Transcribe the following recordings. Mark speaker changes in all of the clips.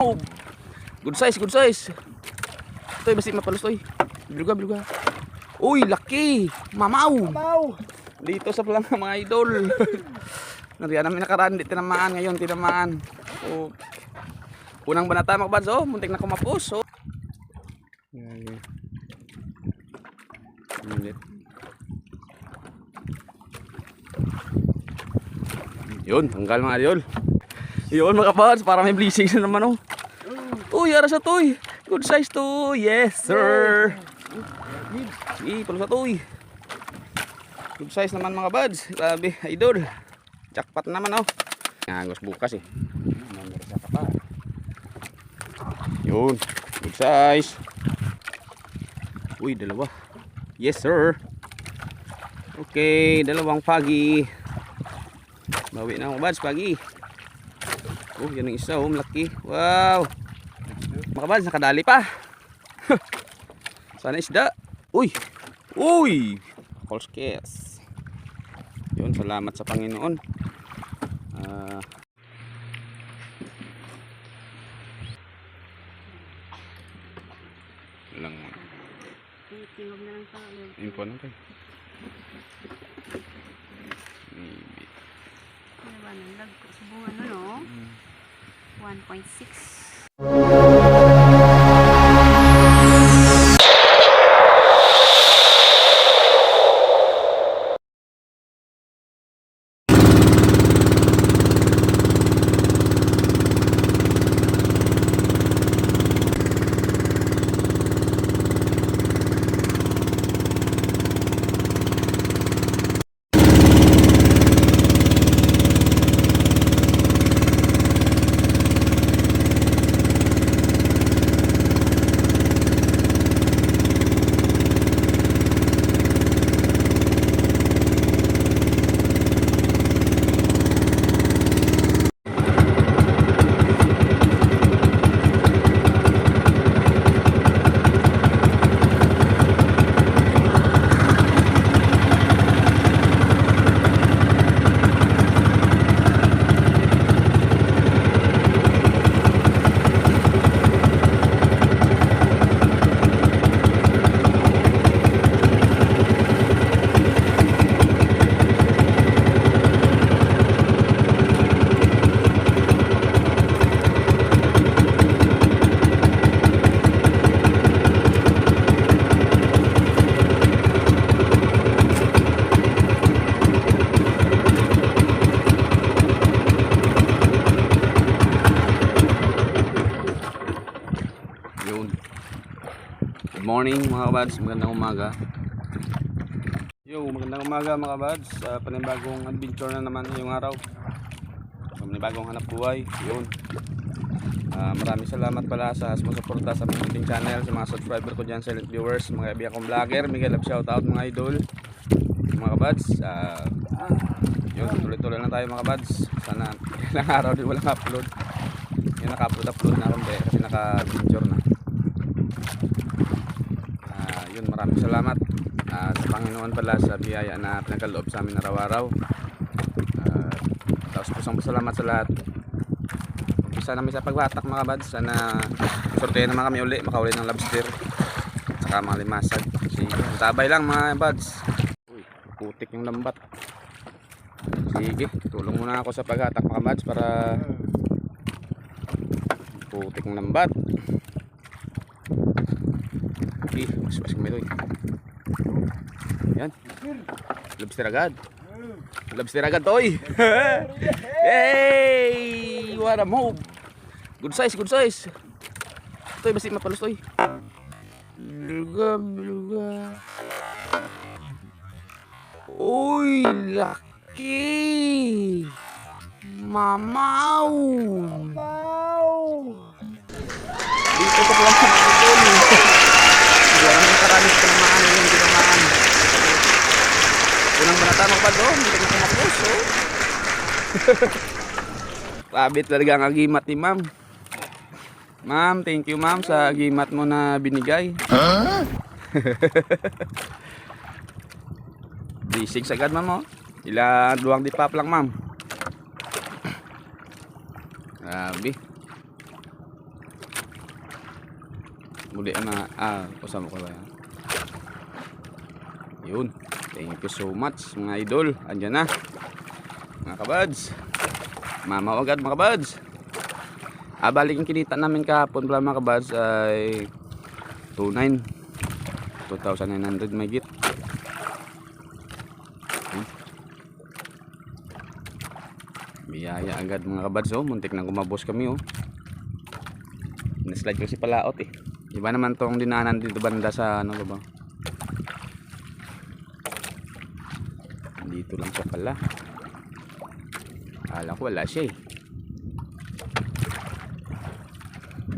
Speaker 1: Oh, good size, good size. Toy, basi mapalos toy. Biluga, biluga. Uy, laki. Mamaw.
Speaker 2: Mau.
Speaker 1: Dito sa palang mga idol. Nariyan namin nakaraan, di tinamaan ngayon, tinamaan. So, unang banata mga bads, oh, muntik na kumapos, oh. Ay. Init. Yun, tanggal mga idol. Yun mga bads, para may blessings na naman, oh. Uy, ara sa toy. Good size to. Yes, sir. Sige, palo sa toy. Good size naman mga buds. Grabe, idol. Jackpot naman oh. Ngagos bukas eh. Yun. Good size. Uy, dalawa. Yes, sir. Okay, dalawang pagi. Bawi na mga buds, pagi. Oh, yan ang isa oh, malaki. Wow. Buds, nakadali pa. Sana isda. Uy. Uy. Polskes. Yun, salamat sa Panginoon. Ah. lang
Speaker 3: Tingog na lang sa ulo.
Speaker 1: info na tayo. Maybe.
Speaker 3: Ano ba nang lag ko sa bunga no, no? 1.6.
Speaker 1: Yun. Good morning mga kabads, magandang umaga. Yo, magandang umaga mga kabads. Uh, panibagong adventure na naman ngayong araw. So, panibagong hanap buhay. Yun. Ah, maraming salamat pala sa sumusuporta sa ating channel, sa mga subscriber ko dyan, silent viewers, mga kaibigan kong vlogger, Miguel Love shoutout mga idol. Mga kabads, ah, yun, tuloy-tuloy lang tayo mga kabads. Sana ilang araw din walang upload. Yung naka-upload-upload na konti kasi naka-picture na. Ah, yun, maraming salamat Ah, sa Panginoon pala sa biyaya na pinagkaloob sa amin araw-araw. Ah, tapos pusang pasalamat sa lahat. Umpisa namin sa pagbatak mga bads. Sana sortehan naman kami uli, makauli ng lobster. Saka mga limasag. Kasi tabay lang mga bads. Uy, putik yung lambat. Sige, tulong muna ako sa paghatak mga bads para putik ng lambat. Okay, mas-mas kami ito Yan. Lobster agad. Lobster agad toy. Yay! What a move. Good size, good size. Toy, basi mapalos toy. Biluga, biluga. Uy, laki. Mamaw.
Speaker 2: Mau.
Speaker 1: Dito sa pulang mga idol. Hindi naman karami sa tinamaan yung tinamaan. Unang banata mo ba doon? Hindi na kumapos, oh. Grabe talaga ang agimat ni ma'am. Ma'am, thank you ma'am sa agimat mo na binigay. Bisig sagad ma'am, oh. Ila duwang di pap lang ma'am. Grabe. Muli na, ah, kasama ko ba yan? Yun. Thank you so much mga idol. Andyan na. Mga kabads. Mamaw agad mga kabads. Ah, balik yung kinita namin kahapon pala mga kabads ay 29. 2,900 may git. Hmm. Biyaya agad mga kabads oh. Muntik na gumabos kami oh. Naslide kasi palaot eh. Iba naman tong dinaanan dito banda sa ano ba ba? Dito lang siya pala. Akala ko wala siya eh.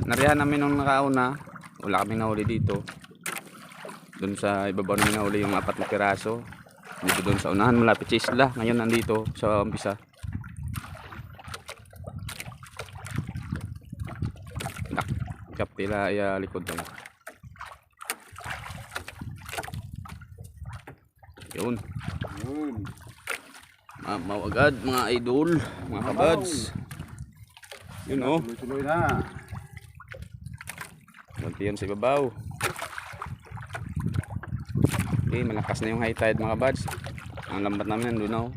Speaker 1: Narihan namin nung nakauna. Wala kami nahuli dito. Doon sa ibabaw namin nahuli yung apat na piraso. Dito doon sa unahan malapit sa isla. Ngayon nandito sa umpisa. Nak, kaptila ay ah, likod tayo. Yun.
Speaker 2: Yun.
Speaker 1: Mamaw agad mga idol, mga kabads. Yun oh.
Speaker 2: Tuloy-tuloy na.
Speaker 1: Kunti yun sa ibabaw. Okay, malakas na yung high tide mga kabads. Ang lambat namin nandun na oh.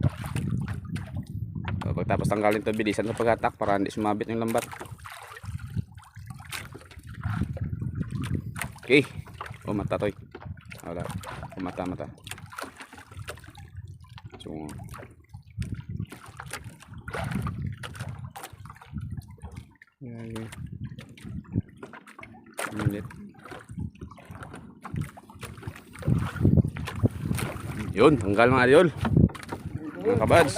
Speaker 1: So, pagtapos tanggalin ito, bilisan sa paghatak para hindi sumabit yung lambat. Okay. Oh, mata toy. Wala. Oh, mata, mata. So, Grabe. Ulit. Yun, tanggal mga idol. Mga kabads.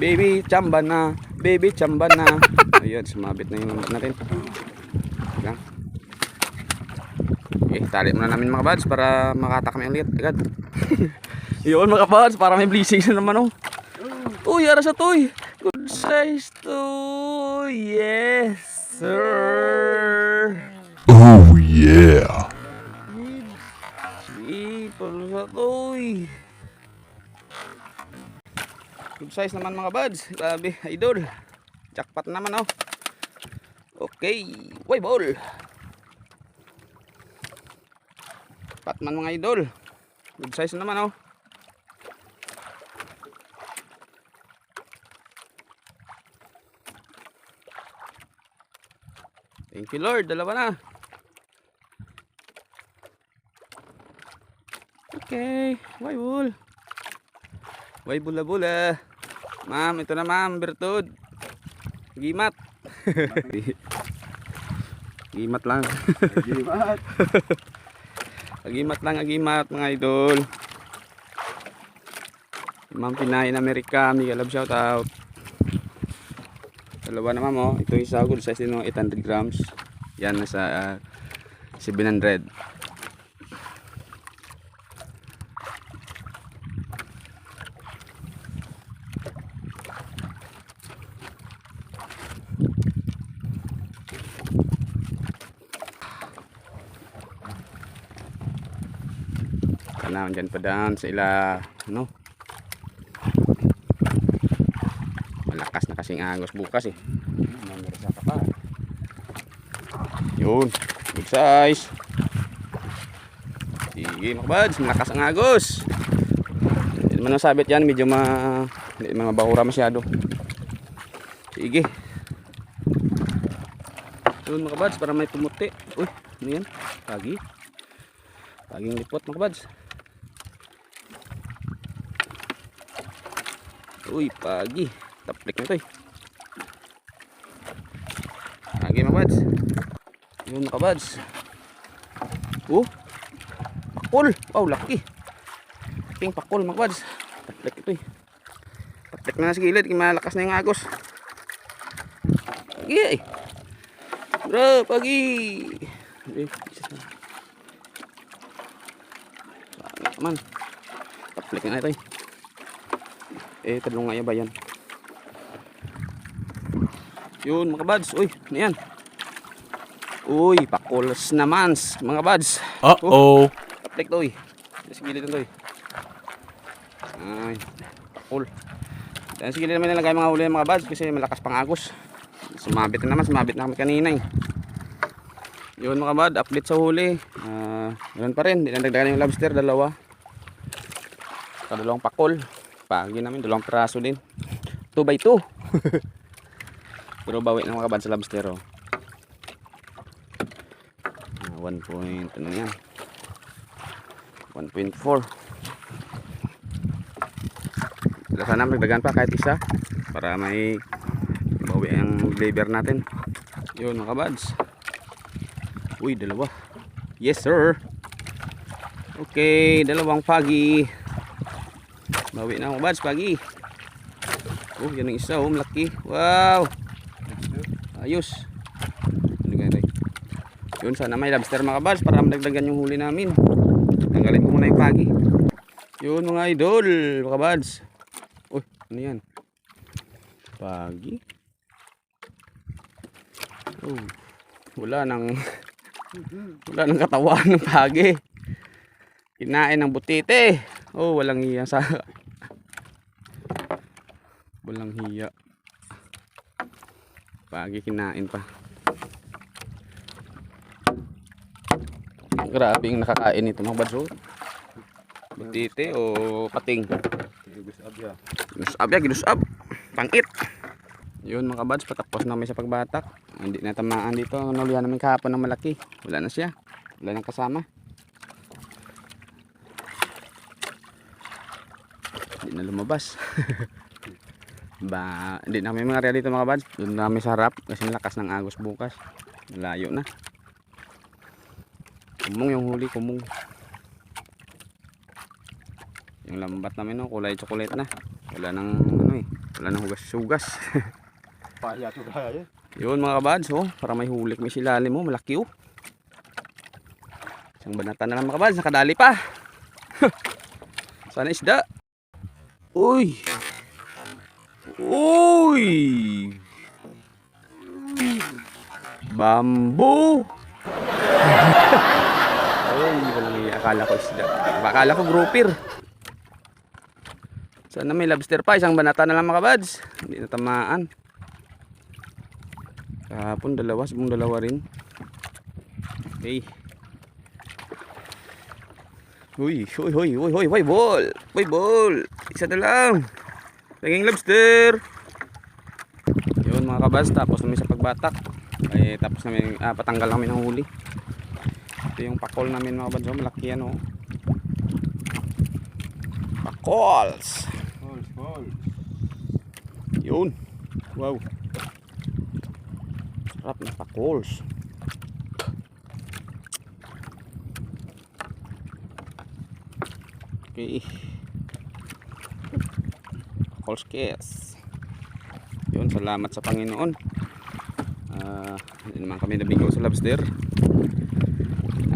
Speaker 1: Baby, chamba na. Baby, chamba na. Ayun, sumabit na yung natin. Lang. Okay, tali muna namin mga kabads para makata kami ulit agad. Yun mga kabads, para may blessings na naman oh. Uy, ara sa toy. Size to. Yes, sir.
Speaker 2: Oh yeah.
Speaker 1: Si, palo sa toy. Good size naman mga buds. Grabe, idol. Jackpot naman oh. Okay, way ball. Patman mga idol. Good size naman oh. Thank you Lord, dalawa na. Okay, way ball. Way bula bula. Ma'am, ito na ma'am, bertud. Gimat. Gimat lang.
Speaker 2: Gimat.
Speaker 1: Agimat lang, agimat mga idol. Ma'am Pinahin Amerika, mega love shout out. Dalawa na ma'am oh. Ito isa good size din oh, 800 grams. Yan nasa ah, 700. Tanawin dyan pa daan sa ila, ano? Malakas na kasing agos bukas eh. Nangarasa ka pa. Yun, good size. Sige mga buds, malakas ang agos. Hindi naman nasabit yan, medyo ma... Hindi naman mabahura masyado. Sige. Yun mga para may tumuti. Uy, ano yan? Pagi. Paging lipot mga. Uy, pagi. Taplik na to eh. Pagi mga buds. Yun mga buds. Oh. Pakul. Wow, laki. Ping pakul mga buds. Taplik ito eh. Taplik na sa gilid. Malakas na yung agos. Pagi eh. Bro, pagi. Eh, isa na. Ito eh. Eh, talong nga ba yan? Yun, mga buds. Uy, ano yan? Uy, pakulas naman, mga buds.
Speaker 2: Uh-oh.
Speaker 1: Taplik to, uy. Sa gilid to, uy. Ay, pakul. Dahil sa gilid naman nilagay mga huli mga buds kasi malakas pang agos. Sumabit na naman, sumabit na kami kanina eh. Yun mga kabad, update sa huli. Ah, ganun pa rin, dinadagdagan yung lobster, dalawa. Saka dalawang pakol. Pagi namin, dalawang piraso din. 2 by 2. Pero bawi na mga kabad sa lobster oh. Ah, 1 point, ano yan? 1.4. Sana magdagan pa kahit isa para may bawi ang labor natin. Yun mga kabads. Uy, dalawa. Yes, sir. Okay, dalawang pagi. Bawi na mga kabads, pagi. Oh, yan ang isa, oh, malaki. Wow. Ayos. Yun, sana may lobster mga kabads para madagdagan yung huli namin. Tanggalin ko muna yung pagi. Yun mga idol, mga kabads. Uy, ano yan? Pagi. Oh, wala nang wala nang katawan ng pagi. Kinain ng butite. Oh, walang hiya sa walang hiya. Pagi kinain pa. Grabe yung nakakain nito mga badso. Butite o pating.
Speaker 2: Ginusab ya.
Speaker 1: Ginusab. Pangit. Yun mga kabads, patapos namin sa pagbatak. Hindi na tamaan dito. Naluhan namin kahapon ng malaki. Wala na siya. Wala nang kasama. Hindi na lumabas. ba, hindi na kami mga area dito mga kabads. Doon na kami sa harap kasi lakas ng agos bukas. Layo na. Kumong yung huli, kumong. Yung lambat namin no, kulay chocolate na. Wala nang ano eh, wala nang hugas-hugas.
Speaker 2: Paya to kaya.
Speaker 1: Yun mga kabads, oh, para may hulik may silalim mo, malaki oh. Isang banata na lang mga kabads, nakadali pa. Sana isda. Uy! Uy! Bamboo! Ay, walang iya. Akala ko isda. Akala ko grouper. Sana may lobster pa. Isang banata na lang mga kabads. Hindi na tamaan. Kahapon dalawa, subong dalawa rin. Okay. Uy, uy, uy, uy, uy, uy, ball. Uy, ball. Isa na lang. Laging lobster. Yun mga kabas, tapos namin sa pagbatak. Eh, tapos namin, ah, patanggal namin ng huli. Ito yung pakol namin mga oh, malaki yan oh. Pakols.
Speaker 2: Hol, hol.
Speaker 1: Yun. Wow. Sarap na pakols. Okay. Pakols kes. Yun, salamat sa Panginoon. Ah, hindi naman kami nabigo sa lobster.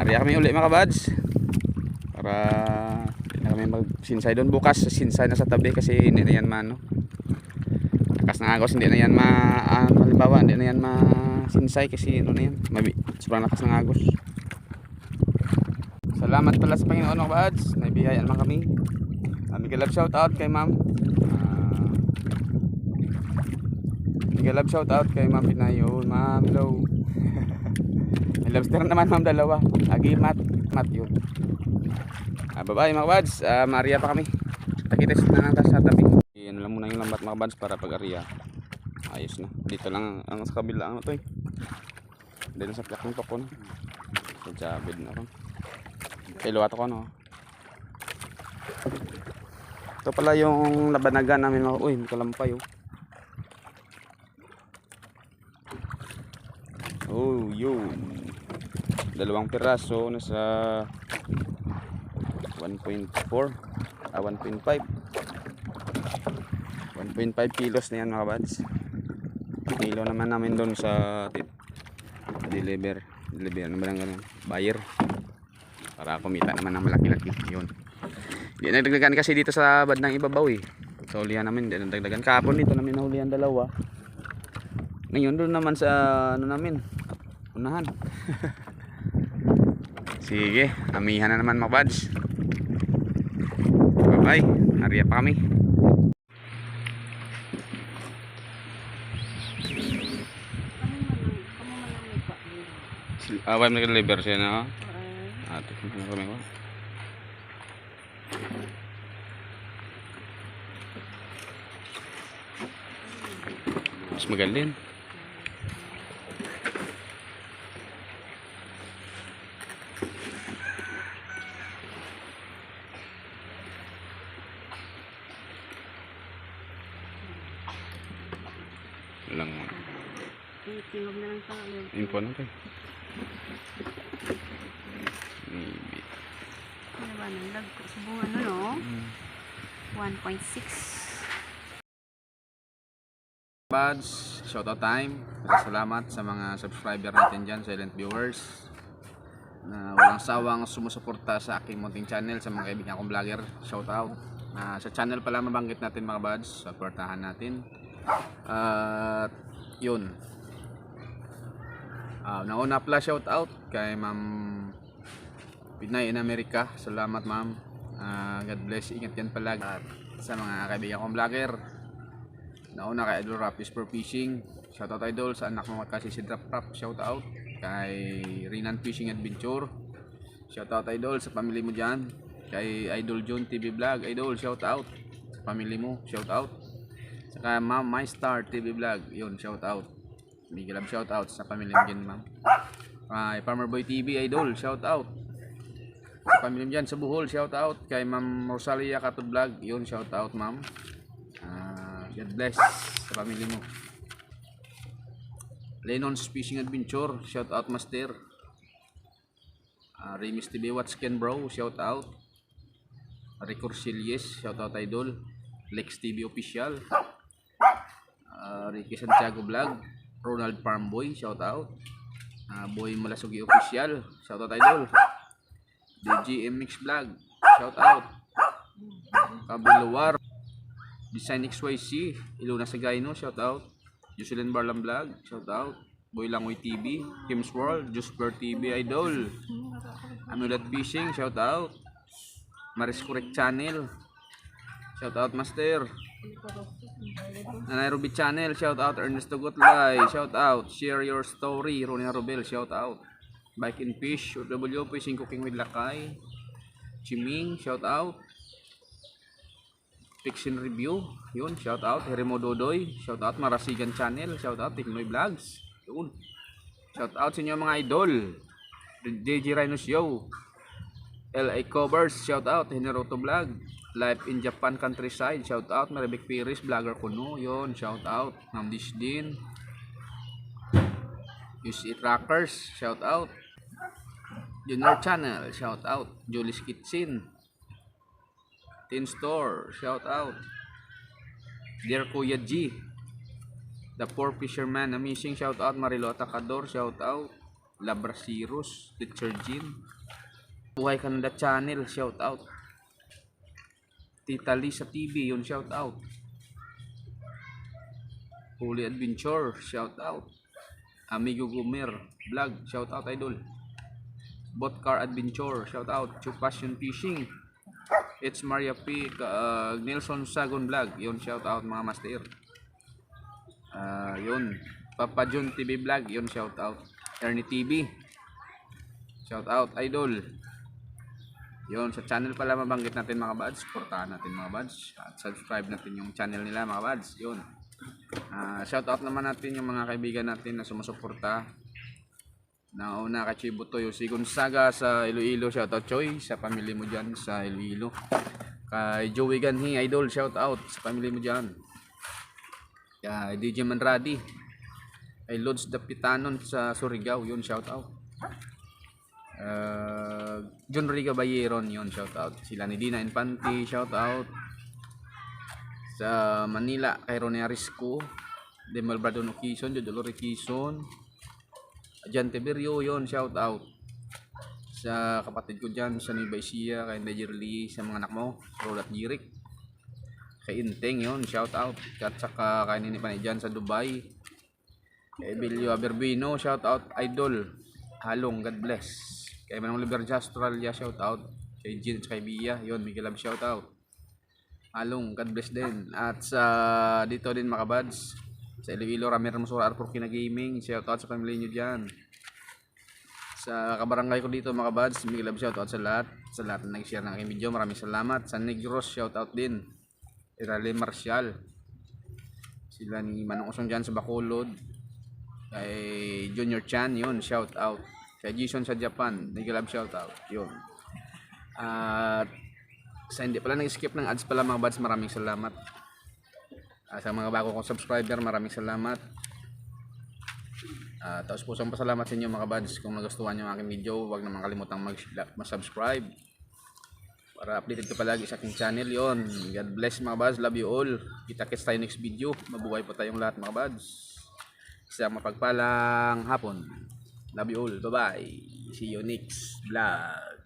Speaker 1: Ariya kami uli mga kabads. Para na kami magsinsay doon. Bukas sinsay na sa tabi kasi hindi na yan mano lakas ng agos. Hindi na yan ma ah, halimbawa hindi na yan ma sinsay kasi ano na yan. Mabi sobrang lakas ng agos. Salamat pala sa Panginoon mga bads naibiyayaan naman kami. Kami love shout out kay ma'am. Uh, love shout out kay ma'am Pinayo ma'am hello may lobster naman ma'am dalawa. Agi mat mat yun. Ah, bye bye mga bads Ah, Maria pa kami. Takita na lang sa tabi. Ano lang muna yung lambat mga bads para pag area ayos na. Dito lang ang sa kabila ano to eh. Dito sa plak ng toko na sa jabid na ron kay luwato ko no? Ito pala yung labanagan namin uy may kalampay oh. Oh yun dalawang piraso nasa 1.4 ah 1.5 1.5 kilos na yan mga kabads. Kilo naman namin doon sa deliver deliver ano ba lang ganun? Buyer. Para kumita naman ng malaki-laki. Yun. Hindi nagdagdagan kasi dito sa bandang ibabaw eh. Sa ulihan namin hindi nagdagdagan kahapon dito namin nahulihan dalawa. Ngayon doon naman sa ano namin unahan sige amihan na naman mga buds bye bye hariya pa kami. Away mo nag-deliver siya na. oh. Ate, ano kami ko? Mas magaling. Lang
Speaker 3: titingog na lang sa loob.
Speaker 1: info natin. Maybe.
Speaker 3: Ano ba nang lag ko sa bunga no, no? 1.6.
Speaker 1: Buds, shoutout time. Salamat sa mga subscriber natin dyan, silent viewers. Na walang sawang sumusuporta sa aking munting channel, sa mga kaibigan kong vlogger. Shoutout. Na sa channel pala mabanggit natin mga buds, supportahan natin. At yun. Ah, nauna pala shoutout kay Ma'am Pinay in America. Salamat ma'am. Ah, God bless. Ingat yan palagi. At sa mga kaibigan kong vlogger, Nauna kay Idol Rapis for Fishing. Shoutout Idol sa anak mo kasi si Drop Rap. Shoutout kay Rinan Fishing Adventure. Shoutout Idol sa pamilya mo dyan. Kay Idol John TV Vlog. Idol, shoutout sa pamilya mo. Shoutout. Saka Ma'am My Star TV Vlog. Yun, shoutout. Big love shoutout sa pamilya mo dyan, ma'am. Kay Farmer Boy TV Idol, shoutout. Sa pamilya dyan sa Bohol, shoutout. Kay Ma'am Rosalia Katod Vlog. Yun, shoutout ma'am. God bless sa pamilya mo. Lennon's Fishing Adventure, shout out master. Uh, Remis TV What's Can Bro, shout out. Corcelies, shout out idol. Lex TV Official. Uh, Ricky Santiago Vlog. Ronald Farmboy, shout out. Uh, Boy Malasugi Official, shout out idol. DGM Mix Vlog, shout out. Kabiluwar. Design XYC, Iluna Sagayno, shout out. Jocelyn Barlam Vlog, shout out. Boy Langoy TV, Kim's World, Jusper TV Idol. Amulet Fishing, shout out. Maris Correct Channel, shout out Master. Nairobi Channel, shout out Ernesto Gotlay, shout out. Share your story, Ronia Robel, shout out. Bike and Fish, W Fishing Cooking with Lakay. Chiming, shout out. Fiction Review, yun, shout out. Herimo Dodoy, shout out. Marasigan Channel, shout out. Tiknoy Vlogs, yun. Shout out sa inyo mga idol. JJ Rhino Show. LA Covers, shout out. Hineroto Vlog. Life in Japan Countryside, shout out. Maribek Piris, Vlogger Kuno, yun, shout out. Ma'am Dishdin. Use It shout out. Junior Channel, shout out. Julie's Kitchen. Tin Store, shout out. Dear Kuya G. The Poor Fisherman, amazing shout out. Marilota Cador, shout out. Labrasirus, Teacher Jean. Buhay Canada Channel, shout out. Tita Lisa TV, yun shout out. Holy Adventure, shout out. Amigo Gumer, vlog, shout out idol. Bot Car Adventure, shout out. Chu Passion Fishing, It's Maria P. Uh, Nelson Sagon Vlog. Yun, shout out mga master. Ah, yun. Papa John TV Vlog. Yun, shout out. Ernie TV. Shout out, idol. Yun, sa channel pala mabanggit natin mga buds. Supportahan natin mga buds. At subscribe natin yung channel nila mga buds. Yun. Ah, shout out naman natin yung mga kaibigan natin na sumusuporta. Nauna kay Chibuto yung si Gonzaga sa Iloilo, shout out Choy, sa pamilya mo dyan sa Iloilo. Kay Joey Ganhi, idol, shout out sa pamilya mo dyan. Kay DJ Manradi. Kay Lods Dapitanon sa Surigao, yun shout out. Uh, John Riga Bayeron, yun shout out. Sila ni Dina Infante, shout out. Sa Manila, kay Ronnie Arisco. Demal Bradon Quezon, Jodolore Quezon. Jan Tiberio yon shout out. Sa kapatid ko dyan sa Nueva Ecija kay Lee sa mga anak mo Rolat Jirik. Kay Inteng yon shout out. At saka kay Nini dyan sa Dubai. Kay Emilio Aberbino shout out. Idol Halong God bless. Kay Manong Liber Australia shout out. Kay Jin kay Bia yon Miguel Lab shout out. Halong God bless din. At sa dito din mga buds sa Iloilo Ramir Musura Arpor Kina Gaming shout out sa pamilya nyo dyan Sa kabarangay ko dito mga buds, big love shoutout sa lahat. Sa lahat na nag-share ng aking video, maraming salamat. Sa Negros, shoutout din. Irale Marcial. Sila ni Manong Usong dyan sa Bacolod. Kay Junior Chan, yun, shoutout. Kay Jason sa Japan, big love shoutout. Yun. At sa hindi pala nag-skip ng ads pala mga buds, maraming salamat. Ah, sa mga bago kong subscriber, maraming salamat. Ah, tapos pusong pasalamat sa inyo mga buds kung nagustuhan nyo ang aking video, huwag naman kalimutang mag- mag-subscribe. Para updated ka palagi sa aking channel yon God bless mga buds, love you all. Kita kits tayo next video, mabuhay po tayong lahat mga buds isang mapagpalang hapon. Love you all, bye bye see you next vlog